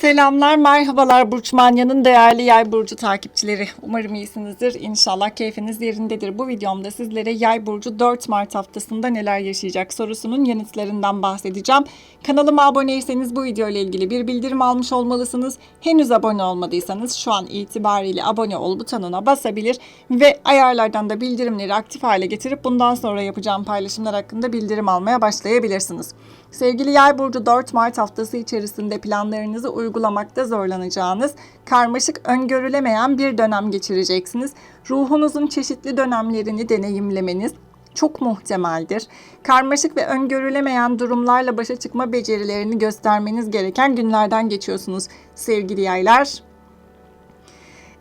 Selamlar, merhabalar Burç Manya'nın değerli yay burcu takipçileri. Umarım iyisinizdir. İnşallah keyfiniz yerindedir. Bu videomda sizlere yay burcu 4 Mart haftasında neler yaşayacak sorusunun yanıtlarından bahsedeceğim. Kanalıma aboneyseniz bu video ile ilgili bir bildirim almış olmalısınız. Henüz abone olmadıysanız şu an itibariyle abone ol butonuna basabilir ve ayarlardan da bildirimleri aktif hale getirip bundan sonra yapacağım paylaşımlar hakkında bildirim almaya başlayabilirsiniz. Sevgili Yay burcu 4 Mart haftası içerisinde planlarınızı uygulamakta zorlanacağınız, karmaşık öngörülemeyen bir dönem geçireceksiniz. Ruhunuzun çeşitli dönemlerini deneyimlemeniz çok muhtemeldir. Karmaşık ve öngörülemeyen durumlarla başa çıkma becerilerini göstermeniz gereken günlerden geçiyorsunuz sevgili yaylar.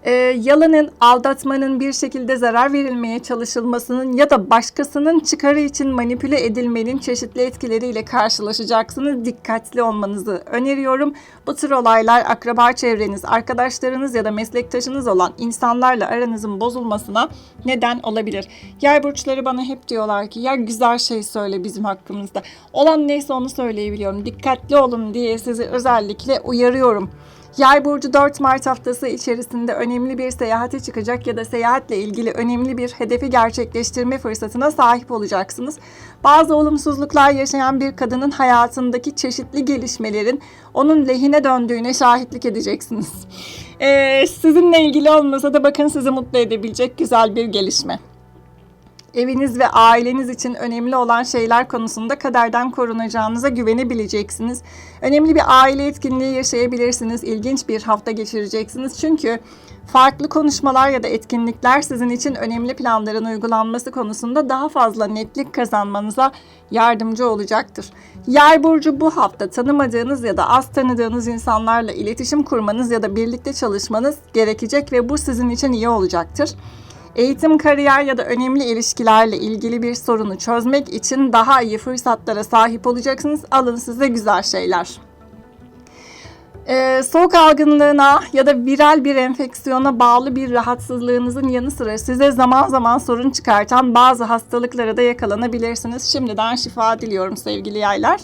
Ee, yalanın, aldatmanın, bir şekilde zarar verilmeye çalışılmasının ya da başkasının çıkarı için manipüle edilmenin çeşitli etkileriyle karşılaşacaksınız. Dikkatli olmanızı öneriyorum. Bu tür olaylar akraba çevreniz, arkadaşlarınız ya da meslektaşınız olan insanlarla aranızın bozulmasına neden olabilir. Yay burçları bana hep diyorlar ki ya güzel şey söyle bizim hakkımızda. Olan neyse onu söyleyebiliyorum. Dikkatli olun diye sizi özellikle uyarıyorum. Yay burcu 4 Mart haftası içerisinde önemli bir seyahate çıkacak ya da seyahatle ilgili önemli bir hedefi gerçekleştirme fırsatına sahip olacaksınız. Bazı olumsuzluklar yaşayan bir kadının hayatındaki çeşitli gelişmelerin onun lehine döndüğüne şahitlik edeceksiniz. Ee, sizinle ilgili olmasa da bakın sizi mutlu edebilecek güzel bir gelişme. Eviniz ve aileniz için önemli olan şeyler konusunda kaderden korunacağınıza güvenebileceksiniz. Önemli bir aile etkinliği yaşayabilirsiniz. İlginç bir hafta geçireceksiniz. Çünkü farklı konuşmalar ya da etkinlikler sizin için önemli planların uygulanması konusunda daha fazla netlik kazanmanıza yardımcı olacaktır. Yay burcu bu hafta tanımadığınız ya da az tanıdığınız insanlarla iletişim kurmanız ya da birlikte çalışmanız gerekecek ve bu sizin için iyi olacaktır. Eğitim, kariyer ya da önemli ilişkilerle ilgili bir sorunu çözmek için daha iyi fırsatlara sahip olacaksınız. Alın size güzel şeyler. Ee, soğuk algınlığına ya da viral bir enfeksiyona bağlı bir rahatsızlığınızın yanı sıra size zaman zaman sorun çıkartan bazı hastalıklara da yakalanabilirsiniz. Şimdiden şifa diliyorum sevgili yaylar.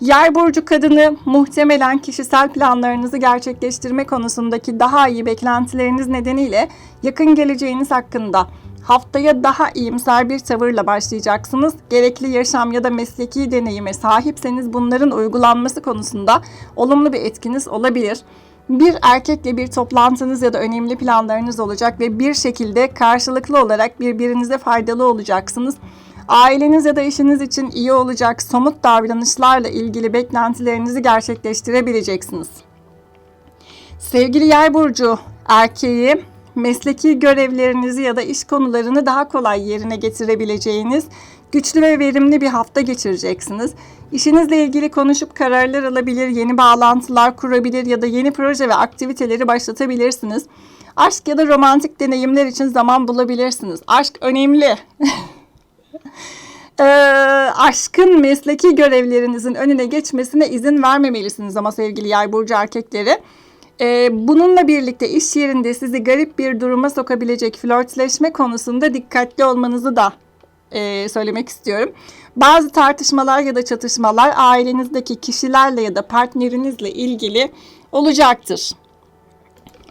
Yay burcu kadını muhtemelen kişisel planlarınızı gerçekleştirme konusundaki daha iyi beklentileriniz nedeniyle yakın geleceğiniz hakkında haftaya daha iyimser bir tavırla başlayacaksınız. Gerekli yaşam ya da mesleki deneyime sahipseniz bunların uygulanması konusunda olumlu bir etkiniz olabilir. Bir erkekle bir toplantınız ya da önemli planlarınız olacak ve bir şekilde karşılıklı olarak birbirinize faydalı olacaksınız. Aileniz ya da işiniz için iyi olacak somut davranışlarla ilgili beklentilerinizi gerçekleştirebileceksiniz. Sevgili Yay burcu erkeği mesleki görevlerinizi ya da iş konularını daha kolay yerine getirebileceğiniz güçlü ve verimli bir hafta geçireceksiniz. İşinizle ilgili konuşup kararlar alabilir, yeni bağlantılar kurabilir ya da yeni proje ve aktiviteleri başlatabilirsiniz. Aşk ya da romantik deneyimler için zaman bulabilirsiniz. Aşk önemli. Ee, aşkın mesleki görevlerinizin önüne geçmesine izin vermemelisiniz ama sevgili yay burcu erkekleri. Ee, bununla birlikte iş yerinde sizi garip bir duruma sokabilecek flörtleşme konusunda dikkatli olmanızı da e, söylemek istiyorum. Bazı tartışmalar ya da çatışmalar ailenizdeki kişilerle ya da partnerinizle ilgili olacaktır.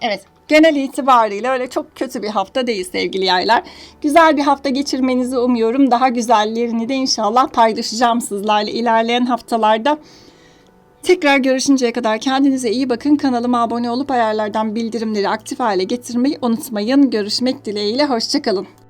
Evet, genel itibariyle öyle çok kötü bir hafta değil sevgili yaylar. Güzel bir hafta geçirmenizi umuyorum. Daha güzellerini de inşallah paylaşacağım sizlerle ilerleyen haftalarda. Tekrar görüşünceye kadar kendinize iyi bakın. Kanalıma abone olup ayarlardan bildirimleri aktif hale getirmeyi unutmayın. Görüşmek dileğiyle. Hoşçakalın.